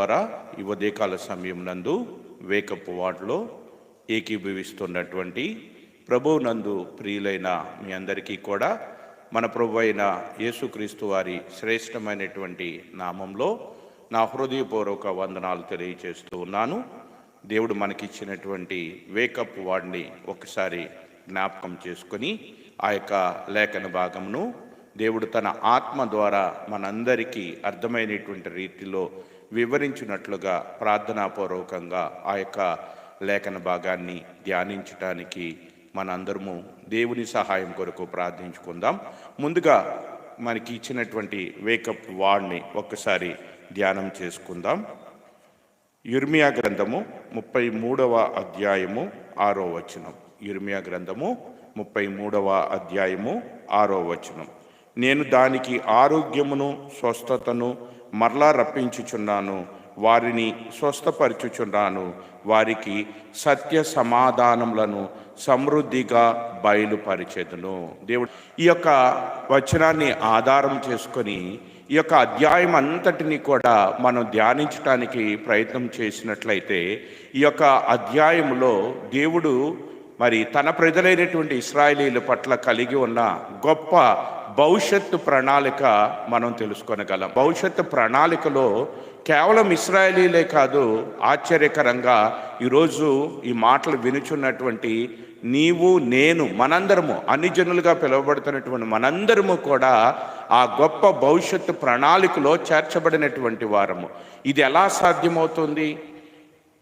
ద్వారా ఈ ఉదయకాల సమయం నందు వేకప్ వార్డులో ఏకీభవిస్తున్నటువంటి ప్రభు నందు ప్రియులైన మీ అందరికీ కూడా మన ప్రభు అయిన యేసుక్రీస్తు వారి శ్రేష్టమైనటువంటి నామంలో నా హృదయపూర్వక వందనాలు తెలియజేస్తూ ఉన్నాను. దేవుడు మనకిచ్చినటువంటి వేకప్ వాడిని ఒకసారి జ్ఞాపకం చేసుకొని ఆ యొక్క లేఖన భాగమును దేవుడు తన ఆత్మ ద్వారా మనందరికీ అర్థమైనటువంటి రీతిలో వివరించినట్లుగా ప్రార్థనాపూర్వకంగా ఆ యొక్క లేఖన భాగాన్ని ధ్యానించటానికి మనందరము దేవుని సహాయం కొరకు ప్రార్థించుకుందాం. ముందుగా మనకి ఇచ్చినటువంటి వేకప్ వార్డ్ని ఒక్కసారి ధ్యానం చేసుకుందాం. యుర్మియా గ్రంథము ముప్పై మూడవ అధ్యాయము ఆరో వచనం. యుర్మియా గ్రంథము ముప్పై మూడవ అధ్యాయము ఆరో వచనం. నేను దానికి ఆరోగ్యమును స్వస్థతను మరలా రప్పించుచున్నాను వారిని స్వస్థపరచుచున్నాను వారికి సత్య సమాధానములను సమృద్ధిగా బయలుపరిచేదును. దేవుడు ఈ యొక్క వచనాన్ని ఆధారం చేసుకొని ఈ యొక్క అధ్యాయం అంతటిని కూడా మనం ధ్యానించడానికి ప్రయత్నం చేసినట్లయితే ఈ యొక్క అధ్యాయంలో దేవుడు మరి తన ప్రజలైనటువంటి ఇస్రాయేలీల పట్ల కలిగి ఉన్న గొప్ప భవిష్యత్తు ప్రణాళిక మనం తెలుసుకొనగలం. భవిష్యత్తు ప్రణాళికలో కేవలం ఇస్రాయలీలే కాదు ఆశ్చర్యకరంగా ఈరోజు ఈ మాటలు వినుచున్నటువంటి నీవు నేను మనందరము అన్ని జనులుగా పిలువబడుతున్నటువంటి మనందరము కూడా ఆ గొప్ప భవిష్యత్తు ప్రణాళికలో చేర్చబడినటువంటి వారము. ఇది ఎలా సాధ్యమవుతుంది?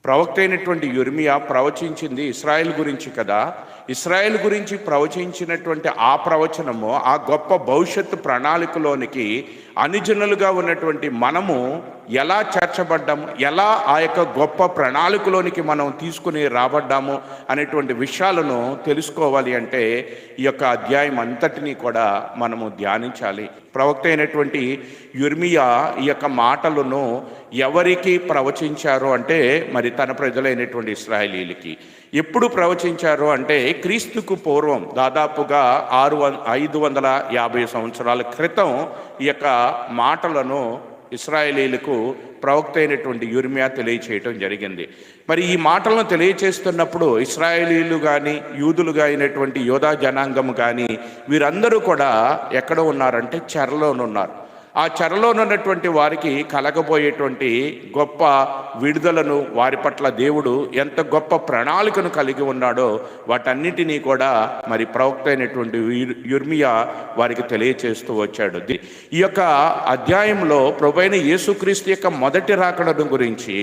ప్రవక్త అయినటువంటి యుర్మియా ప్రవచించింది ఇస్రాయెల్ గురించి కదా. ఇస్రాయెల్ గురించి ప్రవచించినటువంటి ఆ ప్రవచనము ఆ గొప్ప భవిష్యత్తు ప్రణాళికలోనికి అనుజనులుగా ఉన్నటువంటి మనము ఎలా చేర్చబడ్డాము ఎలా ఆ యొక్క గొప్ప ప్రణాళికలోనికి మనం తీసుకుని రాబడ్డాము అనేటువంటి విషయాలను తెలుసుకోవాలి అంటే ఈ యొక్క అధ్యాయం అంతటినీ కూడా మనము ధ్యానించాలి. ప్రవక్త అయినటువంటి యుర్మియా ఈ యొక్క మాటలను ఎవరికి ప్రవచించారు అంటే మరి తన ప్రజలైనటువంటి ఇస్రాయలీలకి. ఎప్పుడు ప్రవచించారు అంటే క్రీస్తుకు పూర్వం దాదాపుగా ఆరు వం ఐదు వందల యాభై సంవత్సరాల క్రితం ఈ యొక్క మాటలను ఇస్రాయేలీలకు ప్రవక్త అయినటువంటి యురిమియా తెలియచేయటం జరిగింది. మరి ఈ మాటలను తెలియచేస్తున్నప్పుడు ఇస్రాయేలీలు కానీ యూదులుగా అయినటువంటి యోధా జనాంగం కానీ వీరందరూ కూడా ఎక్కడ ఉన్నారంటే చెరలోనున్నారు. ఆ చెరలోనున్నటువంటి వారికి కలగబోయేటువంటి గొప్ప విడుదలను వారి పట్ల దేవుడు ఎంత గొప్ప ప్రణాళికను కలిగి ఉన్నాడో వాటన్నిటినీ కూడా మరి ప్రవక్త అయినటువంటి యుర్మియా వారికి తెలియచేస్తూ వచ్చాడు. ఈ యొక్క అధ్యాయంలో ప్రభైన యేసుక్రీస్తు యొక్క మొదటి రాకడను గురించి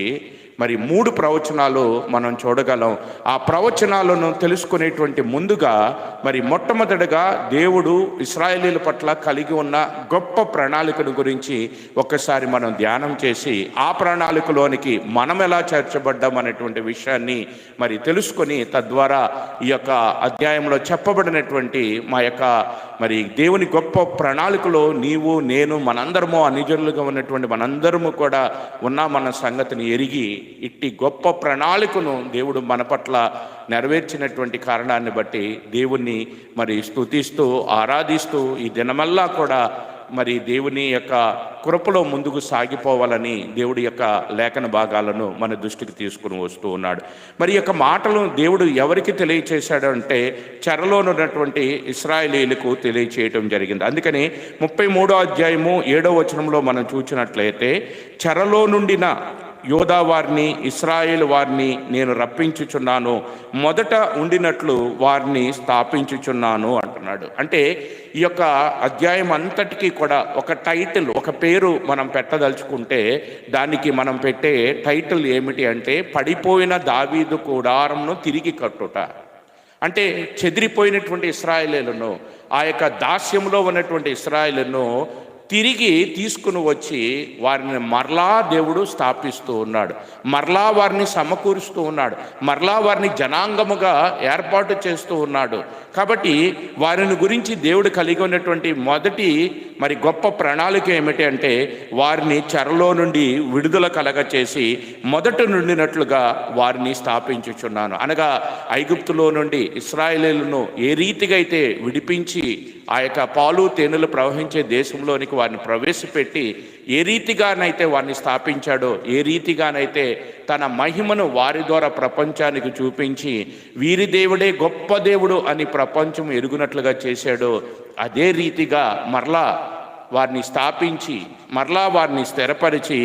మరి మూడు ప్రవచనాలు మనం చూడగలం. ఆ ప్రవచనాలను తెలుసుకునేటువంటి ముందుగా మరి మొట్టమొదటిగా దేవుడు ఇస్రాయేలీల పట్ల కలిగి ఉన్న గొప్ప ప్రణాళికను గురించి ఒక్కసారి మనం ధ్యానం చేసి ఆ ప్రణాళికలోనికి మనం ఎలా చేర్చబడ్డాం అనేటువంటి విషయాన్ని మరి తెలుసుకొని తద్వారా ఈ యొక్క అధ్యాయంలో చెప్పబడినటువంటి మా యొక్క మరి దేవుని గొప్ప ప్రణాళికలో నీవు నేను మనందరము అనిజనులుగా ఉన్నటువంటి మనందరము కూడా ఉన్నామన్న సంగతిని ఎరిగి ఇట్టి గొప్ప ప్రణాళికను దేవుడు మన పట్ల నెరవేర్చినటువంటి కారణాన్ని బట్టి దేవుణ్ణి మరి స్తుతిస్తూ ఆరాధిస్తూ ఈ దినమల్లా కూడా మరి దేవుని యొక్క కృపలో ముందుకు సాగిపోవాలని దేవుడి యొక్క లేఖన భాగాలను మన దృష్టికి తీసుకుని వస్తూ ఉన్నాడు. మరి యొక్క మాటలు దేవుడు ఎవరికి తెలియచేశాడు అంటే చెరలోనున్నటువంటి ఇస్రాయలీలకు తెలియచేయటం జరిగింది. అందుకని ముప్పై మూడో అధ్యాయము ఏడో వచనంలో మనం చూసినట్లయితే చెరలో నుండిన యోధా వారిని ఇస్రాయేల్ వారిని నేను రప్పించుచున్నాను. మొదట ఉండినట్లు వారిని స్థాపించుచున్నాను అంటున్నాడు. అంటే ఈ యొక్క అధ్యాయం అంతటికీ కూడా ఒక టైటిల్ ఒక పేరు మనం పెట్టదలుచుకుంటే దానికి మనం పెట్టే టైటిల్ ఏమిటి అంటే పడిపోయిన దావీదు కూడారంను తిరిగి కట్టుట. అంటే చెదిరిపోయినటువంటి ఇస్రాయేలీలను ఆ యొక్క దాస్యంలో ఉన్నటువంటి ఇస్రాయలను తిరిగి తీసుకుని వచ్చి వారిని మరలా దేవుడు స్థాపిస్తూ ఉన్నాడు. మరలా వారిని సమకూరుస్తూ ఉన్నాడు. మరలా వారిని జనాంగముగా ఏర్పాటు చేస్తూ ఉన్నాడు. కాబట్టి వారిని గురించి దేవుడు కలిగి ఉన్నటువంటి మొదటి మరి గొప్ప ప్రణాళిక ఏమిటి అంటే వారిని చెరలో నుండి విడుదల కలగ చేసి మొదట నుండినట్లుగా వారిని స్థాపించుచున్నాను. అనగా ఐగుప్తులో నుండి ఇస్రాయేలీలను ఏ రీతిగా అయితే విడిపించి ఆ యొక్క పాలు తేనెలు ప్రవహించే దేశంలోనికి వారిని ప్రవేశపెట్టి ఏ రీతిగానైతే వారిని స్థాపించాడో ఏ రీతిగానైతే తన మహిమను వారి ద్వారా ప్రపంచానికి చూపించి వీరి దేవుడే గొప్ప దేవుడు అని ప్రపంచం ఎరుగునట్లుగా చేశాడో అదే రీతిగా మరలా వారిని స్థాపించి మరలా వారిని స్థిరపరిచి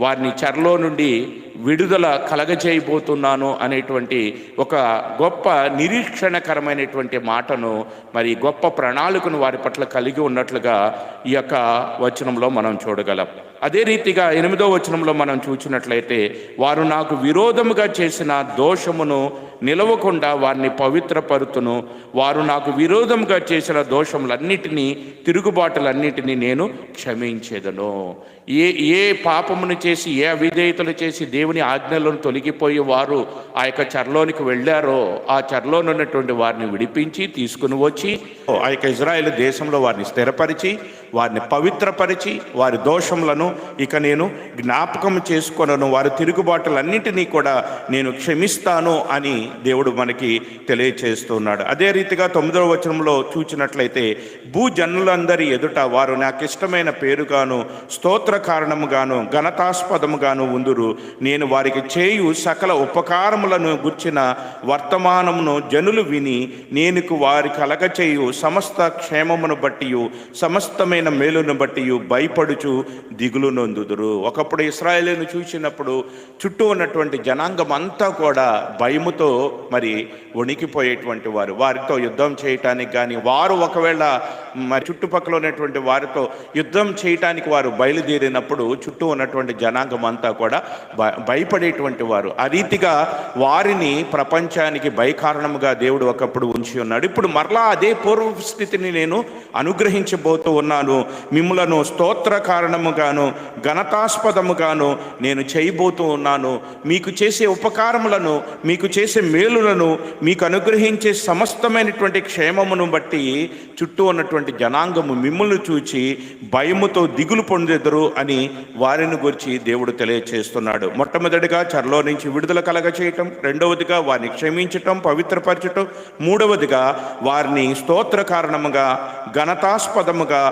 వారిని చెరలో నుండి విడుదల కలగజేయబోతున్నాను అనేటువంటి ఒక గొప్ప నిరీక్షణకరమైనటువంటి మాటను మరి గొప్ప ప్రణాళికను వారి పట్ల కలిగి ఉన్నట్లుగా ఈ యొక్క వచనంలో మనం చూడగలం. అదే రీతిగా ఎనిమిదో వచనంలో మనం చూసినట్లయితే వారు నాకు విరోధముగా చేసిన దోషమును నిలవకుండా వారిని పవిత్రపరుతును. వారు నాకు విరోధంగా చేసిన దోషములన్నిటినీ తిరుగుబాటులన్నిటినీ నేను క్షమించేదను. ఏ ఏ పాపమును చేసి ఏ అవిధేయతలు చేసి దేవుని ఆజ్ఞలను తొలగిపోయి వారు ఆ యొక్క చెరలోనికి వెళ్ళారో ఆ చెరలోనున్నటువంటి ఉన్నటువంటి వారిని విడిపించి తీసుకుని వచ్చి ఆ యొక్క ఇజ్రాయెల్ దేశంలో వారిని స్థిరపరిచి వారిని పవిత్రపరిచి వారి దోషములను ఇక నేను జ్ఞాపకం చేసుకొనను వారి తిరుగుబాటులన్నింటినీ కూడా నేను క్షమిస్తాను అని దేవుడు మనకి తెలియచేస్తున్నాడు. అదే రీతిగా తొమ్మిదవ వచనంలో చూచినట్లయితే భూజనులందరి ఎదుట వారు నాకు ఇష్టమైన పేరుగాను స్తోత్ర కారణముగాను ఘనతాస్పదముగాను ఉందురు. నేను నేను వారికి చేయు సకల ఉపకారములను గుర్చిన వర్తమానమును జనులు విని నేను వారి కలగచేయు సమస్త క్షేమమును బట్టి సమస్తమైన మేలును బట్టి భయపడుచు దిగులు నొందుదురు. ఒకప్పుడు ఇస్రాయేలీను చూసినప్పుడు చుట్టూ ఉన్నటువంటి జనాంగం అంతా కూడా భయముతో మరి వణికిపోయేటువంటి వారు. వారితో యుద్ధం చేయటానికి కానీ వారు ఒకవేళ మరి చుట్టుపక్కల ఉన్నటువంటి వారితో యుద్ధం చేయటానికి వారు బయలుదేరినప్పుడు చుట్టూ ఉన్నటువంటి జనాంగం అంతా కూడా భయపడేటువంటి వారు. ఆ రీతిగా వారిని ప్రపంచానికి భయకారణముగా దేవుడు ఒకప్పుడు ఉంచి ఉన్నాడు. ఇప్పుడు మరలా అదే పూర్వ స్థితిని నేను అనుగ్రహించబోతూ ఉన్నాను. మిమ్మలను స్తోత్ర కారణముగాను ఘనతాస్పదముగాను నేను చేయబోతూ ఉన్నాను. మీకు చేసే ఉపకారములను మీకు చేసే మేలులను మీకు అనుగ్రహించే సమస్తమైనటువంటి క్షేమమును బట్టి చుట్టూ ఉన్నటువంటి జనాంగము మిమ్మల్ని చూచి భయముతో దిగులు పొందెదరు అని వారిని గురించి దేవుడు తెలియచేస్తున్నాడు. మొట్టమొదటిగా చెరలో నుంచి విడుదల కలగ చేయటం రెండవదిగా వారిని క్షమించటం పవిత్రపరచటం మూడవదిగా వారిని స్తోత్ర కారణముగా ఘనతాస్పదముగా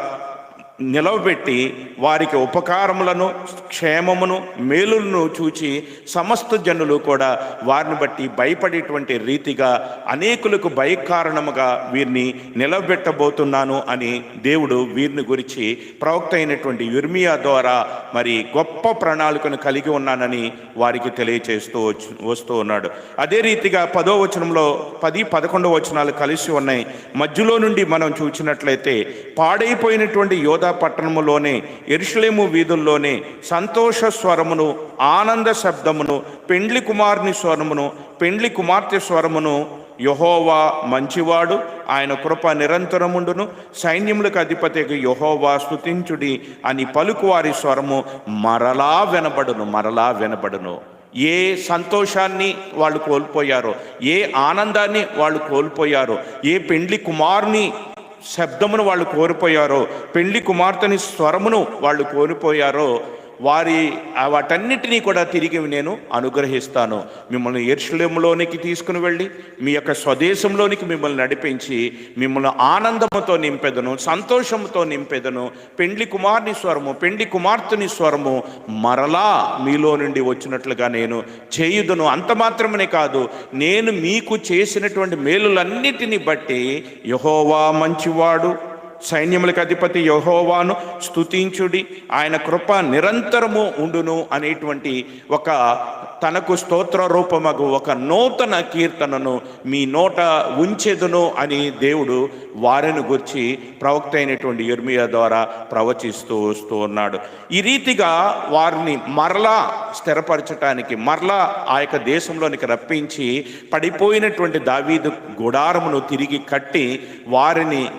నిలవబెట్టి వారికి ఉపకారములను క్షేమమును మేలులను చూచి సమస్త జనులు కూడా వారిని బట్టి భయపడేటువంటి రీతిగా అనేకులకు భయకారణముగా వీరిని నిలవబెట్టబోతున్నాను అని దేవుడు వీరిని గురించి ప్రవక్త అయినటువంటి యుర్మియా ద్వారా మరి గొప్ప ప్రణాళికను కలిగి ఉన్నానని వారికి తెలియచేస్తూ వస్తూ ఉన్నాడు. అదే రీతిగా పదో వచనంలో పది పదకొండో వచనాలు కలిసి ఉన్నాయి. మధ్యలో నుండి మనం చూచినట్లయితే పాడైపోయినటువంటి యోధా పట్టణములోనే ఎరుషలేము వీధుల్లోనే సంతోష స్వరమును ఆనంద శబ్దమును పెండ్లి కుమారుని స్వరమును పెండ్లి కుమార్తె స్వరమును యహోవా మంచివాడు. ఆయన కృప నిరంతరముండును. సైన్యములకు అధిపతికి యహోవా స్థుతించుడి అని పలుకువారి స్వరము మరలా వినబడును మరలా వినబడును. ఏ సంతోషాన్ని వాళ్ళు కోల్పోయారో ఏ ఆనందాన్ని వాళ్ళు కోల్పోయారో ఏ పెండ్లి కుమారుని శబ్దమును వాళ్ళు కోల్పోయారో పెళ్ళి కుమార్తెని స్వరమును వాళ్ళు కోల్పోయారో వారి వాటన్నిటినీ కూడా తిరిగి నేను అనుగ్రహిస్తాను. మిమ్మల్ని ఎర్షులేములోనికి తీసుకుని వెళ్ళి మీ యొక్క స్వదేశంలోనికి మిమ్మల్ని నడిపించి మిమ్మల్ని ఆనందముతో నింపెదను సంతోషంతో నింపెదను పెండ్లి కుమార్ని స్వరము పెండ్లి కుమార్తెని స్వరము మరలా మీలో నుండి వచ్చినట్లుగా నేను చేయుదును. అంత మాత్రమే కాదు నేను మీకు చేసినటువంటి మేలులన్నిటిని బట్టి యహోవా మంచివాడు. సైన్యములకు అధిపతి యహోవాను స్తుతించుడి. ఆయన కృప నిరంతరము ఉండును అనేటువంటి ఒక తనకు స్తోత్ర రూపమగు ఒక నూతన కీర్తనను మీ నోట ఉంచెదను అని దేవుడు వారిని గురించి ప్రవక్త అయినటువంటి ఇర్మియా ద్వారా ప్రవచిస్తూ వస్తూ ఉన్నాడు. ఈ రీతిగా వారిని మరలా స్థిరపరచటానికి మరలా ఆ యొక్క దేశంలోనికి రప్పించి పడిపోయినటువంటి దావీదు గుడారమును తిరిగి కట్టి వారిని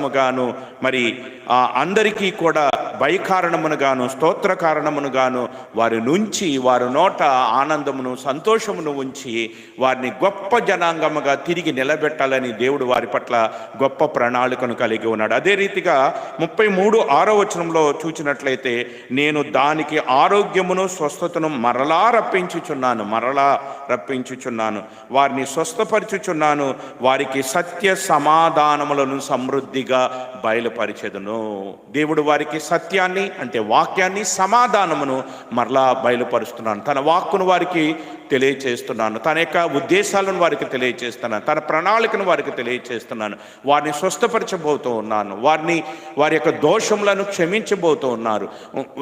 ఘనతాస్పదముగాను మరి ఆ అందరికీ కూడా భయకారణమునుగాను స్తోత్ర కారణమును గాను వారి నుంచి వారి నోట ఆనందమును సంతోషమును ఉంచి వారిని గొప్ప జనాంగముగా తిరిగి నిలబెట్టాలని దేవుడు వారి పట్ల గొప్ప ప్రణాళికను కలిగి ఉన్నాడు. అదే రీతిగా ముప్పై మూడు ఆరో వచనంలో చూచినట్లయితే నేను దానికి ఆరోగ్యమును స్వస్థతను మరలా రప్పించుచున్నాను మరలా రప్పించుచున్నాను. వారిని స్వస్థపరచుచున్నాను వారికి సత్య సమాధానములను సమృద్ధిగా బయలు బయలుపరిచెదను. దేవుడు వారికి సత్యాన్ని అంటే వాక్యాన్ని సమాధానమును మరలా బయలుపరుస్తున్నాను. తన వాక్కును వారికి తెలియచేస్తున్నాను. తన యొక్క ఉద్దేశాలను వారికి తెలియచేస్తున్నాను. తన ప్రణాళికను వారికి తెలియచేస్తున్నాను. వారిని స్వస్థపరచబోతూ ఉన్నాను. వారిని వారి యొక్క దోషములను క్షమించబోతూ ఉన్నారు.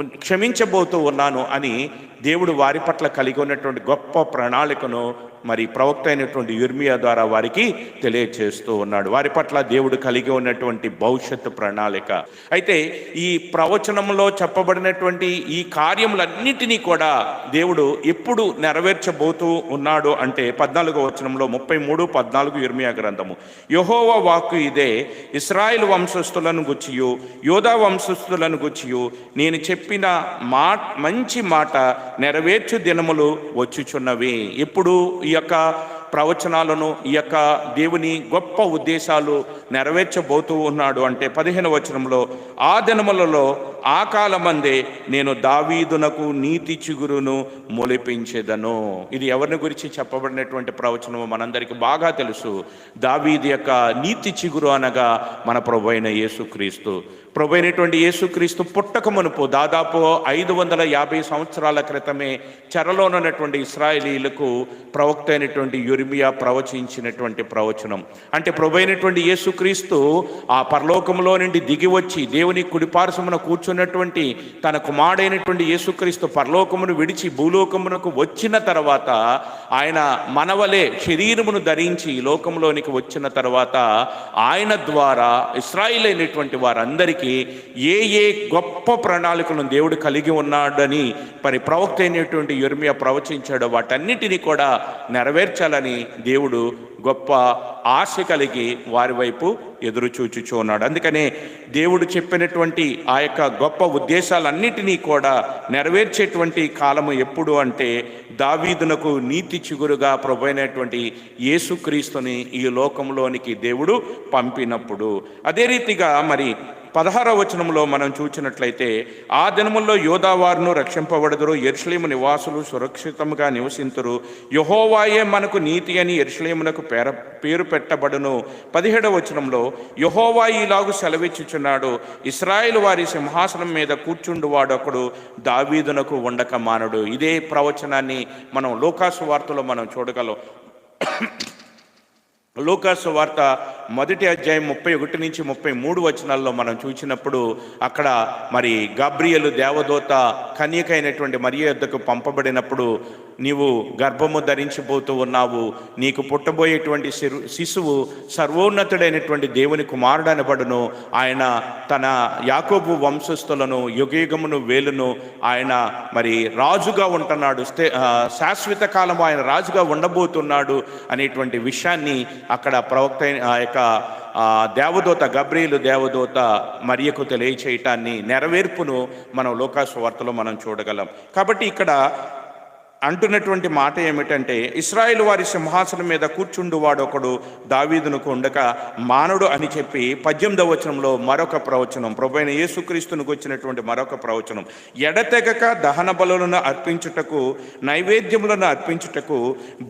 క్షమించబోతూ ఉన్నాను అని దేవుడు వారి పట్ల కలిగి ఉన్నటువంటి గొప్ప ప్రణాళికను మరి ప్రవక్త అయినటువంటి యుర్మియా ద్వారా వారికి తెలియచేస్తూ ఉన్నాడు. వారి పట్ల దేవుడు కలిగి ఉన్నటువంటి భవిష్యత్తు ప్రణాళిక. అయితే ఈ ప్రవచనంలో చెప్పబడినటువంటి ఈ కార్యములన్నిటినీ కూడా దేవుడు ఎప్పుడు నెరవేర్చబోతూ ఉన్నాడు అంటే పద్నాలుగో వచనంలో ముప్పై మూడు పద్నాలుగు యుర్మియా గ్రంథము. యహోవ వాక్కు ఇదే ఇస్రాయిల్ వంశస్థులను గుచ్చియు యోధా వంశస్థులను గుచ్చియు నేను చెప్పిన మా మంచి మాట నెరవేర్చు దినములు వచ్చుచున్నవి. ఇప్పుడు ఈ యొక్క ప్రవచనాలను ఈ యొక్క దేవుని గొప్ప ఉద్దేశాలు నెరవేర్చబోతూ ఉన్నాడు. అంటే పదిహేను వచనంలో ఆ దినములలో ఆ కాలమందే నేను దావీదునకు నీతి చిగురును మొలిపించేదను. ఇది ఎవరిని గురించి చెప్పబడినటువంటి ప్రవచనము మనందరికీ బాగా తెలుసు. దావీది యొక్క నీతి చిగురు అనగా మన ప్రభు అయిన యేసుక్రీస్తు. ప్రభు అయినటువంటి యేసుక్రీస్తు పుట్టకమునుపు దాదాపు ఐదు వందల యాభై సంవత్సరాల క్రితమే చెరలోనున్నటువంటి ఇస్రాయేలీలకు ప్రవక్త అయినటువంటి యురిమియా ప్రవచించినటువంటి ప్రవచనం. అంటే ప్రభు అయినటువంటి యేసుక్రీస్తు ఆ పరలోకంలో నుండి దిగి వచ్చి దేవుని కుడిపార్శ్వమున కూర్చున్నటువంటి తన కుమారుడైనటువంటి యేసుక్రీస్తు పరలోకమును విడిచి భూలోకమునకు వచ్చిన తర్వాత ఆయన మనవలే శరీరమును ధరించి ఈ లోకంలోనికి వచ్చిన తర్వాత ఆయన ద్వారా ఇస్రాయిల్ అయినటువంటి వారందరికీ ఏ ఏ గొప్ప ప్రణాళికలను దేవుడు కలిగి ఉన్నాడని మరి ప్రవక్త అయినటువంటి యుర్మియా ప్రవచించాడో. వాటన్నిటినీ కూడా నెరవేర్చాలని దేవుడు గొప్ప ఆశ కలిగి వారి వైపు ఎదురు చూచుచూ ఉన్నాడు. అందుకనే దేవుడు చెప్పినటువంటి ఆ యొక్క గొప్ప ఉద్దేశాలన్నిటినీ కూడా నెరవేర్చేటువంటి కాలము ఎప్పుడు అంటే దావీదునకు నీతి చిగురుగా ప్రభైనటువంటి యేసుక్రీస్తుని ఈ లోకంలోనికి దేవుడు పంపినప్పుడు. అదే రీతిగా మరి పదహార వచనంలో మనం చూచినట్లయితే ఆ దినముల్లో యోధావారును రక్షింపబడదురు ఎరుషలేము నివాసులు సురక్షితంగా నివసింతురు. యహోవాయే మనకు నీతి అని ఎరుషలేమునకు పేర పేరు పెట్టబడును. పదిహేడవ వచనంలో యహోవా ఇలాగు సెలవిచ్చుచున్నాడు. ఇస్రాయేల్ వారి సింహాసనం మీద కూర్చుండు వాడొకడు దావీదునకు ఉండక మానడు. ఇదే ప్రవచనాన్ని మనం లోకాసు వార్తలో మనం చూడగలం. లోకాసు వార్త మొదటి అధ్యాయం ముప్పై ఒకటి నుంచి ముప్పై మూడు వచనాల్లో మనం చూసినప్పుడు అక్కడ మరి గాబ్రియలు దేవదూత కన్యకైనటువంటి మరియ యొద్దకు పంపబడినప్పుడు నీవు గర్భము ధరించిపోతూ ఉన్నావు. నీకు పుట్టబోయేటువంటి శిరు శిశువు సర్వోన్నతుడైనటువంటి దేవుని కుమారుడు అనబడును. ఆయన తన యాకోబు వంశస్థులను యుగయుగమును వేలును ఆయన మరి రాజుగా ఉంటున్నాడు. స్తే- శాశ్వత కాలం ఆయన రాజుగా ఉండబోతున్నాడు అనేటువంటి విషయాన్ని అక్కడ ప్రవక్త యొక్క ఆ దేవదూత గబ్రీలు దేవదూత మరియకు తెలియచేయటాన్ని నెరవేర్పును మనం లోకాసు వార్తలో మనం చూడగలం. కాబట్టి ఇక్కడ అంటున్నటువంటి మాట ఏమిటంటే ఇస్రాయేల్ వారి సింహాసనం మీద కూర్చుండు వాడొకడు దావీదునకు ఉండక మానవుడు అని చెప్పి పద్దెనిమిదవ వచనంలో మరొక ప్రవచనం ప్రభైన యేసుక్రీస్తునికి వచ్చినటువంటి మరొక ప్రవచనం. ఎడతెగక దహన బలులను అర్పించుటకు నైవేద్యములను అర్పించుటకు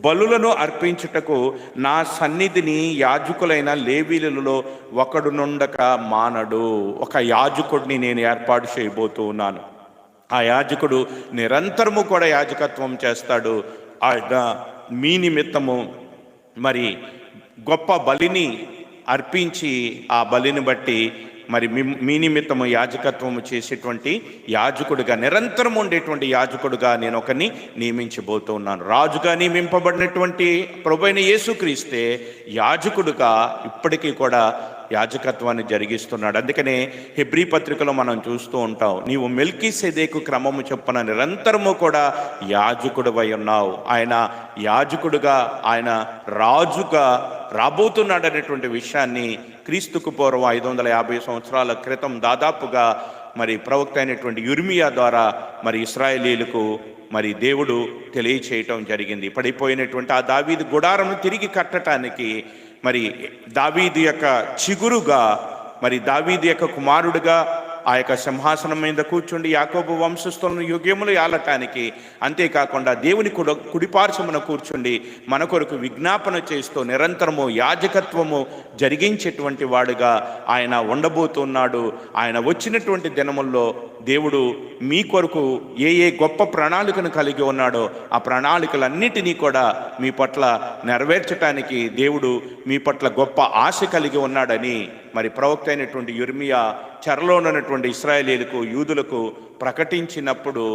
బలులను అర్పించుటకు నా సన్నిధిని యాజకులైన లేవీలలో ఒకడునుండక మానడు. ఒక యాజకుడిని నేను ఏర్పాటు చేయబోతూ ఉన్నాను ఆ యాజకుడు నిరంతరము కూడా యాజకత్వం చేస్తాడు. ఆయన మీ నిమిత్తము మరి గొప్ప బలిని అర్పించి ఆ బలిని బట్టి మరి మీ- మీ నిమిత్తము యాజకత్వము చేసేటువంటి యాజకుడిగా నిరంతరం ఉండేటువంటి యాజకుడిగా నేను ఒకరిని నియమించబోతూ ఉన్నాను. రాజుగా నియమింపబడినటువంటి ప్రభైన యేసుక్రీస్తే యాజకుడుగా ఇప్పటికీ కూడా యాజకత్వాన్ని జరిగిస్తున్నాడు. అందుకనే హెబ్రీ పత్రికలో మనం చూస్తూ ఉంటాం నీవు మెల్కీ సెదేకు క్రమము చొప్పున నిరంతరము కూడా యాజకుడువై ఉన్నావు. ఆయన యాజకుడుగా ఆయన రాజుగా రాబోతున్నాడనేటువంటి విషయాన్ని క్రీస్తుకు పూర్వం ఐదు వందల యాభై సంవత్సరాల క్రితం దాదాపుగా మరి ప్రవక్త అయినటువంటి యుర్మియా ద్వారా మరి ఇస్రాయేలీలకు మరి దేవుడు తెలియచేయటం జరిగింది. పడిపోయినటువంటి ఆ దావీది గుడారను తిరిగి కట్టడానికి మరి దావీదు యొక్క చిగురుగా మరి దావీదు యొక్క కుమారుడుగా ఆ యొక్క సింహాసనం మీద కూర్చుండి యాకోబు వంశస్థులను యుగములు ఏలటానికి అంతేకాకుండా దేవుని కుడ కుడిపార్శ్వమున కూర్చుండి మన కొరకు విజ్ఞాపన చేస్తూ నిరంతరము యాజకత్వము జరిగించేటువంటి వాడుగా ఆయన ఉండబోతున్నాడు. ఆయన వచ్చినటువంటి దినముల్లో దేవుడు మీ కొరకు ఏ ఏ గొప్ప ప్రణాళికను కలిగి ఉన్నాడో ఆ ప్రణాళికలన్నిటినీ కూడా మీ పట్ల నెరవేర్చడానికి దేవుడు మీ పట్ల గొప్ప ఆశ కలిగి ఉన్నాడని మరి ప్రవక్త అయినటువంటి యుర్మియా చెరలోనున్నటువంటి ఇస్రాయేలీలకు యూదులకు ప్రకటించినప్పుడు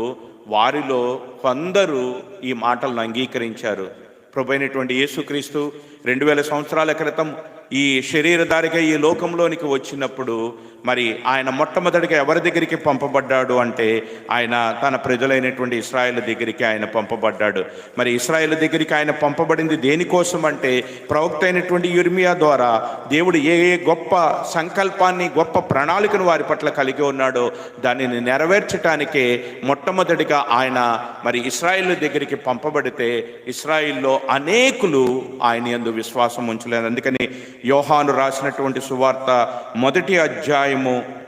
వారిలో కొందరు ఈ మాటలను అంగీకరించారు. ప్రభు అయినటువంటి యేసుక్రీస్తు రెండు వేల సంవత్సరాల క్రితం ఈ శరీరధారిగా ఈ లోకంలోనికి వచ్చినప్పుడు మరి ఆయన మొట్టమొదటిగా ఎవరి దగ్గరికి పంపబడ్డాడు అంటే ఆయన తన ప్రజలైనటువంటి ఇస్రాయేల్ దగ్గరికి ఆయన పంపబడ్డాడు. మరి ఇస్రాయేల్ దగ్గరికి ఆయన పంపబడింది దేనికోసం అంటే ప్రవక్త అయినటువంటి యుర్మియా ద్వారా దేవుడు ఏ ఏ గొప్ప సంకల్పాన్ని గొప్ప ప్రణాళికను వారి పట్ల కలిగి ఉన్నాడో దానిని నెరవేర్చటానికే మొట్టమొదటిగా ఆయన మరి ఇస్రాయేల్ దగ్గరికి పంపబడితే ఇస్రాయిల్లో అనేకులు ఆయన ఎందు విశ్వాసం ఉంచలేదు. అందుకని యోహాను రాసినటువంటి సువార్త మొదటి అధ్యాయము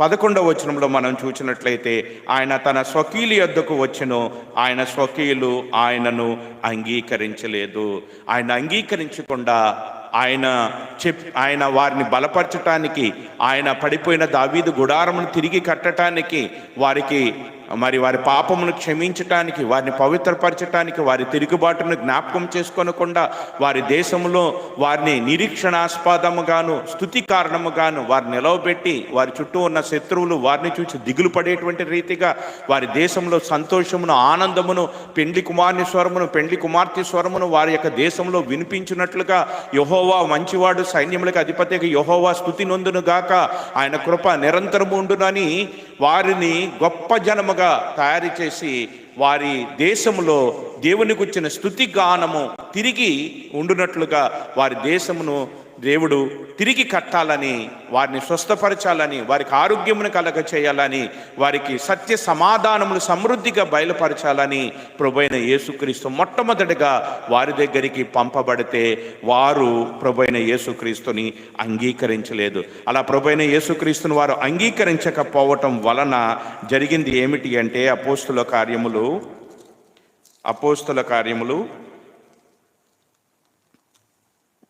పదకొండవ వచనంలో మనం చూసినట్లయితే ఆయన తన స్వకీలు యొద్దకు వచ్చెను ఆయన స్వకీయులు ఆయనను అంగీకరించలేదు. ఆయన అంగీకరించకుండా ఆయన చెప్ ఆయన వారిని బలపరచటానికి ఆయన పడిపోయిన దావీదు గుడారమును తిరిగి కట్టటానికి వారికి మరి వారి పాపమును క్షమించటానికి వారిని పవిత్రపరచటానికి వారి తిరుగుబాటును జ్ఞాపకం చేసుకోనకుండా వారి దేశంలో వారిని నిరీక్షణాస్పదముగాను స్థుతి కారణముగాను వారిని నిలవబెట్టి వారి చుట్టూ ఉన్న శత్రువులు వారిని చూసి దిగులు పడేటువంటి రీతిగా వారి దేశంలో సంతోషమును ఆనందమును పెండ్లి కుమార్ని స్వరమును పెండ్లి కుమార్తె స్వరమును వారి యొక్క దేశంలో వినిపించినట్లుగా యహోవా మంచివాడు సైన్యములకు అధిపతిగా యహోవా స్థుతి నొందును గాక ఆయన కృప నిరంతరము ఉండునని వారిని గొప్ప జనముగా తయారు చేసి వారి దేశములో దేవునికి వచ్చిన స్థుతి గానము తిరిగి ఉండునట్లుగా వారి దేశమును దేవుడు తిరిగి కట్టాలని వారిని స్వస్థపరచాలని వారికి ఆరోగ్యమును కలగ చేయాలని వారికి సత్య సమాధానములు సమృద్ధిగా బయలుపరచాలని ప్రభైన యేసుక్రీస్తు మొట్టమొదటిగా వారి దగ్గరికి పంపబడితే వారు ప్రభైన యేసుక్రీస్తుని అంగీకరించలేదు. అలా ప్రభైన యేసుక్రీస్తుని వారు అంగీకరించకపోవటం వలన జరిగింది ఏమిటి అంటే అపోస్తుల కార్యములు అపోస్తుల కార్యములు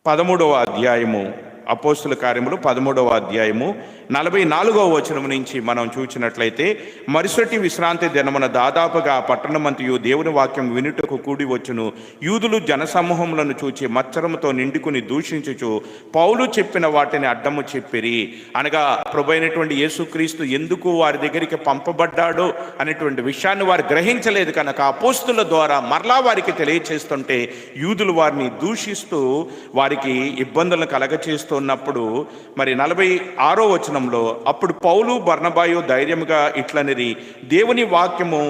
పదమూడవ అధ్యాయము అపోస్తుల కార్యములు పదమూడవ అధ్యాయము నలభై నాలుగవ వచనం నుంచి మనం చూసినట్లయితే మరుసటి విశ్రాంతి దినమున దాదాపుగా ఆ పట్టణమంతయు దేవుని వాక్యం వినుటకు కూడి వచ్చును. యూదులు జనసమూహములను చూచి మచ్చరముతో నిండుకుని దూషించుచు పౌలు చెప్పిన వాటిని అడ్డము చెప్పిరి. అనగా ప్రభైనటువంటి యేసుక్రీస్తు ఎందుకు వారి దగ్గరికి పంపబడ్డాడో అనేటువంటి విషయాన్ని వారు గ్రహించలేదు కనుక అపోస్తుల ద్వారా మరలా వారికి తెలియచేస్తుంటే యూదులు వారిని దూషిస్తూ వారికి ఇబ్బందులను కలగచేస్తున్నప్పుడు మరి నలభై ఆరో వచనంలో అప్పుడు పౌలు బర్ణబాయు ధైర్యముగా ఇట్లనిది దేవుని వాక్యము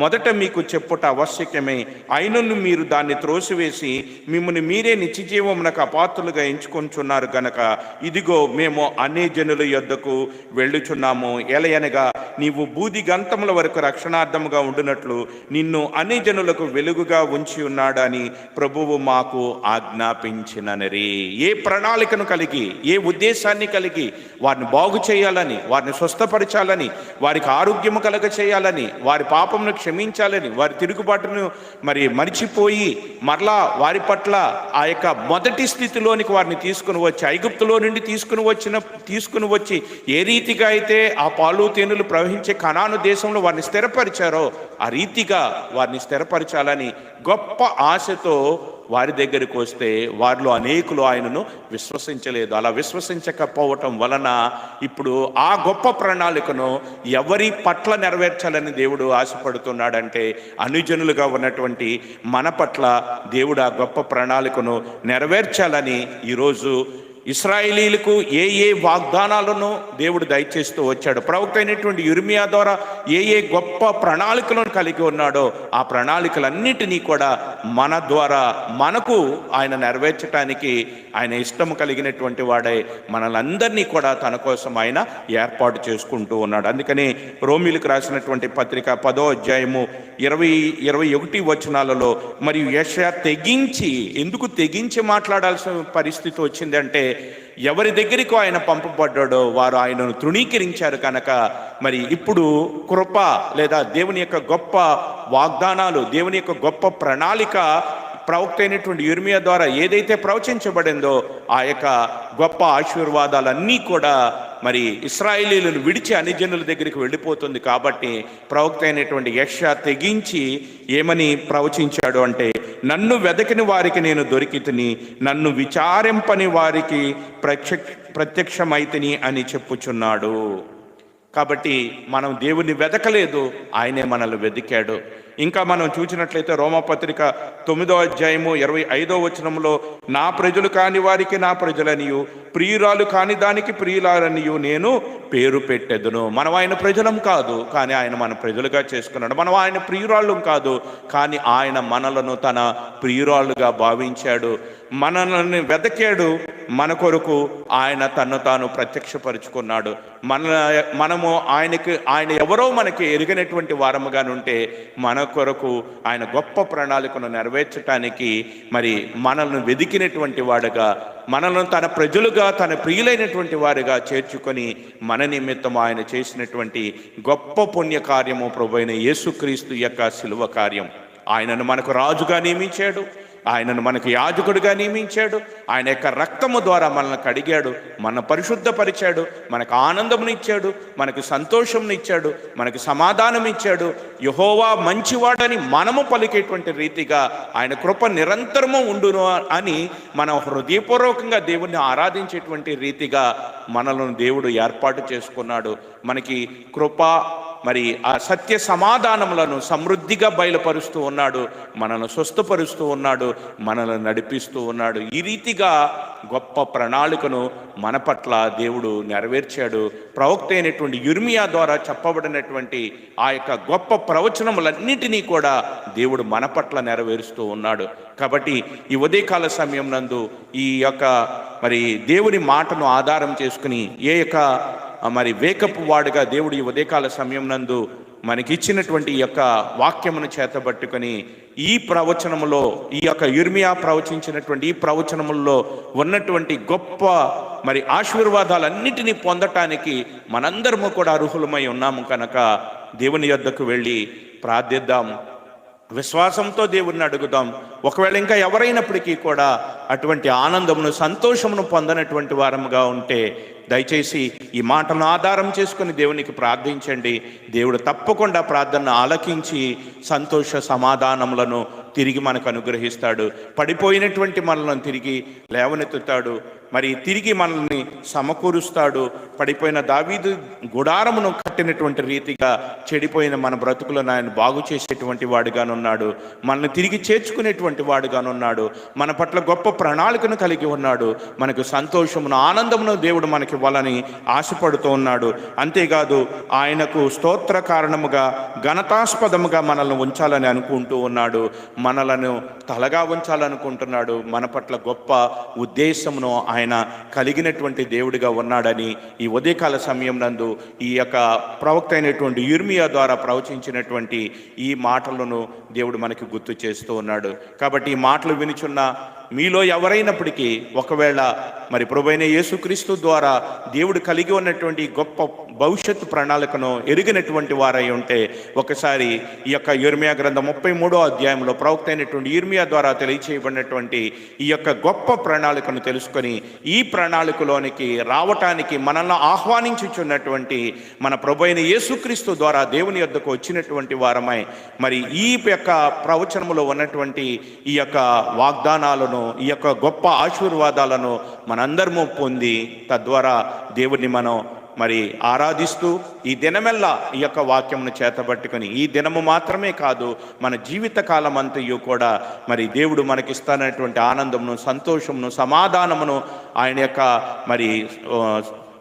మొదట మీకు చెప్పుట ఆవశ్యకమే. అయినను మీరు దాన్ని త్రోసివేసి మిమ్మల్ని మీరే నిత్యజీవమునకు అపాత్రులుగా ఎంచుకొంచున్నారు గనక ఇదిగో మేము అన్ని జనుల యొద్దకు వెళ్ళుచున్నాము. ఎలయనగా నీవు బూది గంతముల వరకు రక్షణార్థముగా ఉండినట్లు నిన్ను అన్ని జనులకు వెలుగుగా ఉంచి ఉన్నాడని ప్రభువు మాకు ఆజ్ఞాపించిననరి. ఏ ప్రణాళికను కలిగి ఏ ఉద్దేశాన్ని కలిగి వారిని బాగు చేయాలని వారిని స్వస్థపరచాలని వారికి ఆరోగ్యము కలగ చేయాలని వారి పాపమును క్షమించాలని వారి తిరుగుబాటును మరి మరిచిపోయి మరలా వారి పట్ల ఆ యొక్క మొదటి స్థితిలోనికి వారిని తీసుకుని వచ్చి ఐగుప్తులో నుండి తీసుకుని వచ్చిన తీసుకుని వచ్చి ఏ రీతిగా అయితే ఆ పాలు తేనెలు ప్రవహించే కణాను దేశంలో వారిని స్థిరపరిచారో ఆ రీతిగా వారిని స్థిరపరచాలని గొప్ప ఆశతో వారి దగ్గరికి వస్తే వారిలో అనేకులు ఆయనను విశ్వసించలేదు. అలా విశ్వసించకపోవటం వలన ఇప్పుడు ఆ గొప్ప ప్రణాళికను ఎవరి పట్ల నెరవేర్చాలని దేవుడు ఆశపడుతున్నాడంటే అనుజనులుగా ఉన్నటువంటి మన పట్ల దేవుడు ఆ గొప్ప ప్రణాళికను నెరవేర్చాలని ఈరోజు ఇస్రాయేలీలకు ఏ ఏ వాగ్దానాలను దేవుడు దయచేస్తూ వచ్చాడు ప్రవక్త అయినటువంటి యుర్మియా ద్వారా ఏ ఏ గొప్ప ప్రణాళికలను కలిగి ఉన్నాడో ఆ ప్రణాళికలన్నిటినీ కూడా మన ద్వారా మనకు ఆయన నెరవేర్చడానికి ఆయన ఇష్టం కలిగినటువంటి వాడే మనలందరినీ కూడా తన కోసం ఆయన ఏర్పాటు చేసుకుంటూ ఉన్నాడు. అందుకని రోమిలకు రాసినటువంటి పత్రిక పదో అధ్యాయము ఇరవై ఇరవై ఒకటి వచనాలలో మరియు యశ తెగించి ఎందుకు తెగించి మాట్లాడాల్సిన పరిస్థితి వచ్చిందంటే ఎవరి దగ్గరికి ఆయన పంపబడ్డాడో వారు ఆయనను తృణీకరించారు కనుక మరి ఇప్పుడు కృప లేదా దేవుని యొక్క గొప్ప వాగ్దానాలు దేవుని యొక్క గొప్ప ప్రణాళిక ప్రవక్త అయినటువంటి యుర్మియా ద్వారా ఏదైతే ప్రవచించబడిందో ఆ యొక్క గొప్ప ఆశీర్వాదాలన్నీ కూడా మరి ఇస్రాయేలీలను విడిచి అన్ని జనుల దగ్గరికి వెళ్ళిపోతుంది కాబట్టి ప్రవక్త అయినటువంటి యక్ష తెగించి ఏమని ప్రవచించాడు అంటే నన్ను వెదకిని వారికి నేను దొరికితిని నన్ను విచారింపని వారికి ప్రత్యక్ష ప్రత్యక్షమైతిని అని చెప్పుచున్నాడు. కాబట్టి మనం దేవుని వెదకలేదు ఆయనే మనల్ని వెతికాడు ఇంకా మనం చూసినట్లయితే రోమపత్రిక తొమ్మిదో అధ్యాయము ఇరవై ఐదో వచనంలో నా ప్రజలు కాని వారికి నా ప్రజలనియు ప్రియురాలు కాని దానికి ప్రియురాలనియు నేను పేరు పెట్టెదను. మనం ఆయన ప్రజలం కాదు కానీ ఆయన మన ప్రజలుగా చేసుకున్నాడు. మనం ఆయన ప్రియురాళ్ళం కాదు కానీ ఆయన మనలను తన ప్రియురాళ్ళుగా భావించాడు. మనల్ని వెదకాడు మన కొరకు ఆయన తను తాను ప్రత్యక్షపరుచుకున్నాడు. మన మనము ఆయనకి ఆయన ఎవరో మనకి ఎరిగినటువంటి వారముగానుంటే మన కొరకు ఆయన గొప్ప ప్రణాళికను నెరవేర్చటానికి మరి మనల్ని వెదికినటువంటి వాడుగా మనల్ని తన ప్రజలుగా తన ప్రియులైనటువంటి వారిగా చేర్చుకొని మన నిమిత్తం ఆయన చేసినటువంటి గొప్ప పుణ్యకార్యము ప్రభు అయిన యేసుక్రీస్తు యొక్క శిలువ కార్యం. ఆయనను మనకు రాజుగా నియమించాడు. ఆయనను మనకు యాజకుడిగా నియమించాడు. ఆయన యొక్క రక్తము ద్వారా మనల్ని కడిగాడు. మన పరిశుద్ధపరిచాడు. మనకు ఆనందమునిచ్చాడు మనకు సంతోషంనిచ్చాడు మనకు సమాధానం ఇచ్చాడు. యహోవా మంచివాడని మనము పలికేటువంటి రీతిగా ఆయన కృప నిరంతరము ఉండును అని మనం హృదయపూర్వకంగా దేవుణ్ణి ఆరాధించేటువంటి రీతిగా మనలను దేవుడు ఏర్పాటు చేసుకున్నాడు. మనకి కృప మరి ఆ సత్య సమాధానములను సమృద్ధిగా బయలుపరుస్తూ ఉన్నాడు మనల్ని స్వస్థపరుస్తూ ఉన్నాడు మనల్ని నడిపిస్తూ ఉన్నాడు. ఈ రీతిగా గొప్ప ప్రణాళికను మన పట్ల దేవుడు నెరవేర్చాడు. ప్రవక్త అయినటువంటి యుర్మియా ద్వారా చెప్పబడినటువంటి ఆ యొక్క గొప్ప ప్రవచనములన్నిటినీ కూడా దేవుడు మన పట్ల నెరవేరుస్తూ ఉన్నాడు. కాబట్టి ఈ ఉదయకాల సమయం నందు ఈ యొక్క మరి దేవుని మాటను ఆధారం చేసుకుని ఏ యొక్క మరి వేకప్ వాడుగా దేవుడు ఈ ఉదయకాల సమయం నందు మనకిచ్చినటువంటి ఈ యొక్క వాక్యమును చేతబట్టుకొని ఈ ప్రవచనములో ఈ యొక్క యుర్మియా ప్రవచించినటువంటి ఈ ప్రవచనముల్లో ఉన్నటువంటి గొప్ప మరి ఆశీర్వాదాలన్నిటినీ పొందటానికి మనందరము కూడా అర్హులమై ఉన్నాము కనుక దేవుని యొద్దకు వెళ్ళి ప్రార్థిద్దాం. విశ్వాసంతో దేవుణ్ణి అడుగుదాం. ఒకవేళ ఇంకా ఎవరైనప్పటికీ కూడా అటువంటి ఆనందమును సంతోషమును పొందనటువంటి వారముగా ఉంటే దయచేసి ఈ మాటను ఆధారం చేసుకుని దేవునికి ప్రార్థించండి. దేవుడు తప్పకుండా ప్రార్థన ఆలకించి సంతోష సమాధానములను తిరిగి మనకు అనుగ్రహిస్తాడు. పడిపోయినటువంటి మనలను తిరిగి లేవనెత్తుతాడు. మరి తిరిగి మనల్ని సమకూరుస్తాడు. పడిపోయిన దావీదు గుడారమును కట్టినటువంటి రీతిగా చెడిపోయిన మన బ్రతుకులను ఆయన బాగు చేసేటువంటి వాడుగానున్నాడు. మనల్ని తిరిగి చేర్చుకునేటువంటి వాడుగానున్నాడు. మన పట్ల గొప్ప ప్రణాళికను కలిగి ఉన్నాడు. మనకు సంతోషమును ఆనందమును దేవుడు మనకి ఇవ్వాలని ఆశపడుతూ ఉన్నాడు. అంతేకాదు ఆయనకు స్తోత్ర కారణముగా ఘనతాస్పదముగా మనల్ని ఉంచాలని అనుకుంటూ ఉన్నాడు. మనలను తలగా ఉంచాలనుకుంటున్నాడు. మన పట్ల గొప్ప ఉద్దేశమును ఆయన ఆయన కలిగినటువంటి దేవుడిగా ఉన్నాడని ఈ ఉదయకాల సమయం నందు ఈ యొక్క ప్రవక్త అయినటువంటి యుర్మియా ద్వారా ప్రవచించినటువంటి ఈ మాటలను దేవుడు మనకి గుర్తు చేస్తూ ఉన్నాడు. కాబట్టి ఈ మాటలు వినిచున్న మీలో ఎవరైనప్పటికీ ఒకవేళ మరి ప్రభువైన యేసుక్రీస్తు ద్వారా దేవుడు కలిగి ఉన్నటువంటి గొప్ప భవిష్యత్తు ప్రణాళికను ఎరిగినటువంటి వారై ఉంటే ఒకసారి ఈ యొక్క యూర్మియా గ్రంథం ముప్పై మూడో అధ్యాయంలో ప్రవక్త అయినటువంటి యుర్మియా ద్వారా తెలియచేయబడినటువంటి ఈ యొక్క గొప్ప ప్రణాళికను తెలుసుకొని ఈ ప్రణాళికలోనికి రావటానికి మనల్ని ఆహ్వానించుచున్నటువంటి మన ప్రభు యేసుక్రీస్తు ద్వారా దేవుని యొద్దకు వచ్చినటువంటి వారమై మరి ఈ యొక్క ప్రవచనములో ఉన్నటువంటి ఈ యొక్క వాగ్దానాలను ఈ యొక్క గొప్ప ఆశీర్వాదాలను మనందరము పొంది తద్వారా దేవుడిని మనం మరి ఆరాధిస్తూ ఈ దినమెల్లా ఈ యొక్క వాక్యమును చేతబట్టుకొని ఈ దినము మాత్రమే కాదు మన జీవితకాలం అంతయు కూడా మరి దేవుడు మనకిస్తానటువంటి ఆనందమును సంతోషమును సమాధానమును ఆయన యొక్క మరి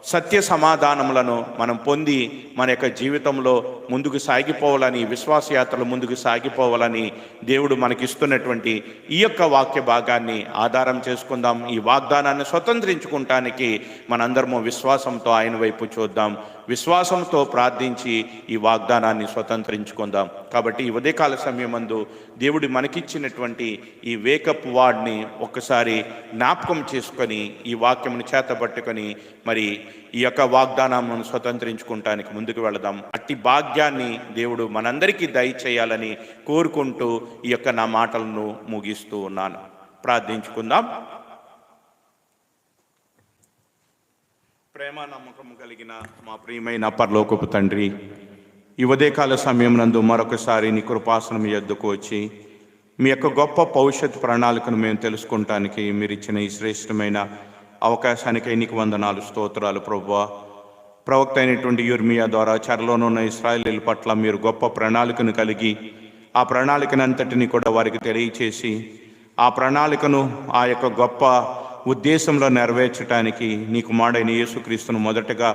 సత్య సమాధానములను మనం పొంది మన యొక్క జీవితంలో ముందుకు సాగిపోవాలని విశ్వాసయాత్రలు ముందుకు సాగిపోవాలని దేవుడు మనకిస్తున్నటువంటి ఈ యొక్క వాక్య భాగాన్ని ఆధారం చేసుకుందాం. ఈ వాగ్దానాన్ని స్వతంత్రించుకుంటానికి మనందరము విశ్వాసంతో ఆయన వైపు చూద్దాం. విశ్వాసంతో ప్రార్థించి ఈ వాగ్దానాన్ని స్వతంత్రించుకుందాం. కాబట్టి ఈ ఉదయకాల సమయమందు దేవుడు మనకిచ్చినటువంటి ఈ వేకప్ వార్డ్ని ఒక్కసారి జ్ఞాపకం చేసుకొని ఈ వాక్యమును చేతబట్టుకొని మరి ఈ యొక్క వాగ్దానాలను స్వతంత్రించుకుంటానికి ముందుకు వెళదాం. అట్టి భాగ్యాన్ని దేవుడు మనందరికీ దయచేయాలని కోరుకుంటూ ఈ యొక్క నా మాటలను ముగిస్తూ ఉన్నాను. ప్రార్థించుకుందాం. ప్రేమ నమ్మకము కలిగిన మా ప్రియమైన పరలోకపు తండ్రి ఈ ఉదయకాల సమయం నందు మరొకసారి నీ కృపాసనం ఎద్దుకు వచ్చి మీ యొక్క గొప్ప భవిష్యత్ ప్రణాళికను మేము తెలుసుకుంటానికి మీరు ఇచ్చిన ఈ శ్రేష్టమైన అవకాశానికి నీకు వందనాలు స్తోత్రాలు ప్రభువా. ప్రవక్త అయినటువంటి యుర్మియా ద్వారా చెరలోనున్న ఇస్రాయలీల పట్ల మీరు గొప్ప ప్రణాళికను కలిగి ఆ ప్రణాళికనంతటిని కూడా వారికి తెలియచేసి ఆ ప్రణాళికను ఆ యొక్క గొప్ప ఉద్దేశంలో నెరవేర్చడానికి నీ కుమారుడైన యేసుక్రీస్తును మొదటగా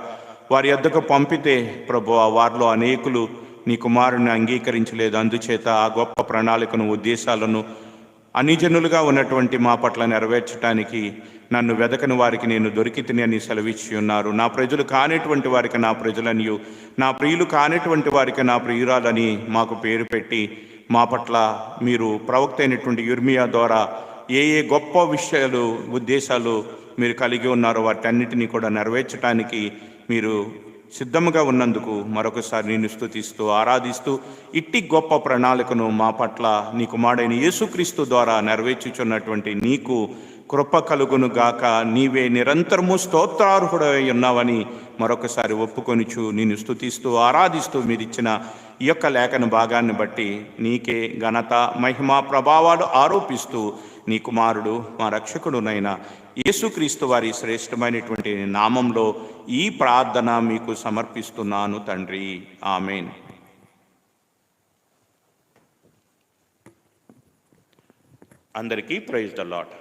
వారి యొద్దకు పంపితే ప్రభు వారిలో అనేకులు నీ కుమారుని అంగీకరించలేదు. అందుచేత ఆ గొప్ప ప్రణాళికను ఉద్దేశాలను అనిజనులుగా ఉన్నటువంటి మా పట్ల నెరవేర్చడానికి నన్ను వెదకని వారికి నేను దొరికితిని అని సెలవిచ్చి ఉన్నారు. నా ప్రజలు కానిటువంటి వారికి నా ప్రజలనియు నా ప్రియులు కానిటువంటి వారికి నా ప్రియురాలని మాకు పేరు పెట్టి మా పట్ల మీరు ప్రవక్త అయినటువంటి యుర్మియా ద్వారా ఏ ఏ గొప్ప విషయాలు ఉద్దేశాలు మీరు కలిగి ఉన్నారో వాటన్నిటినీ కూడా నెరవేర్చడానికి మీరు సిద్ధముగా ఉన్నందుకు మరొకసారి నేను స్తుతిస్తూ ఆరాధిస్తూ ఇట్టి గొప్ప ప్రణాళికను మా పట్ల నీ కుమారుడైన యేసుక్రీస్తు ద్వారా నెరవేర్చుచున్నటువంటి నీకు కృప కలుగును గాక. నీవే నిరంతరము స్తోత్రార్హుడై ఉన్నావని మరొకసారి ఒప్పుకొనిచు నేను స్థుతిస్తూ ఆరాధిస్తూ మీరిచ్చిన ఈ యొక్క లేఖన భాగాన్ని బట్టి నీకే ఘనత మహిమ ప్రభావాలు ఆరోపిస్తూ నీ కుమారుడు మా రక్షకుడునైన యేసుక్రీస్తు వారి శ్రేష్టమైనటువంటి నామంలో ఈ ప్రార్థన మీకు సమర్పిస్తున్నాను తండ్రి. ఆమెన్. అందరికీ ప్రైజ్ ద లాట్